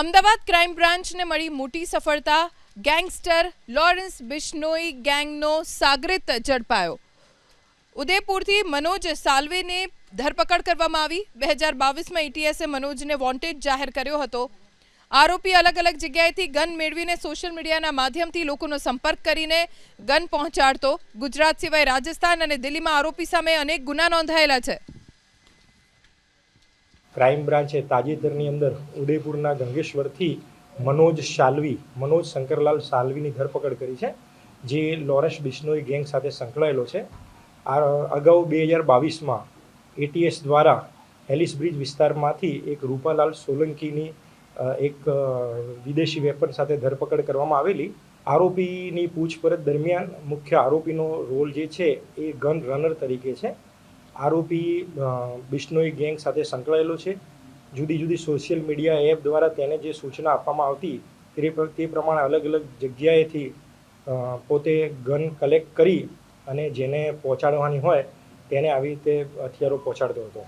Ahmedabad crime બ્રાન્ચને મળી મોટી સફળતા. ગેંગસ્ટર લોરેન્સ બિશ્નોઈ ગેંગનો સાગરિત ઝડપાયો. ઉદયપુરથી મનોજ સાલ્વેને ધરપકડ કરવામાં આવી. બે હજાર બાવીસમાં ઈટીએસે મનોજને વોન્ટેડ જાહેર કર્યો હતો. આરોપી અલગ અલગ જગ્યાએથી ગન મેળવીને સોશિયલ મીડિયાના માધ્યમથી લોકોનો સંપર્ક કરીને ગન પહોંચાડતો. ગુજરાત સિવાય રાજસ્થાન અને દિલ્હીમાં આરોપી સામે અનેક ગુના નોંધાયેલા છે. ક્રાઇમ બ્રાન્ચે તાજેતરની અંદર ઉદયપુરના ગંગેશ્વરથી મનોજ સાલવી મનોજ શંકરલાલ સાલવીની ધરપકડ કરી છે, જે લોરેન્સ બિશ્નોઈ ગેંગ સાથે સંકળાયેલો છે. આ અગાઉ બે હજાર બાવીસમાં એટીએસ દ્વારા એલિસ બ્રિજ વિસ્તારમાંથી એક રૂપાલાલ સોલંકીની એક વિદેશી વેપન સાથે ધરપકડ કરવામાં આવેલી. આરોપીની પૂછપરછ દરમિયાન મુખ્ય આરોપીનો રોલ જે છે એ ગન રનર તરીકે છે. આરોપી બિશ્નોઈ ગેંગ સાથે સંકળાયેલો છે. જુદી જુદી સોશિયલ મીડિયા એપ દ્વારા તેને જે સૂચના આપવામાં આવતી, તે પ્રમાણે અલગ અલગ જગ્યાએથી પોતે ગન કલેક્ટ કરી અને જેને પહોંચાડવાની હોય, તેને આવી રીતે હથિયારો પહોંચાડતો હતો.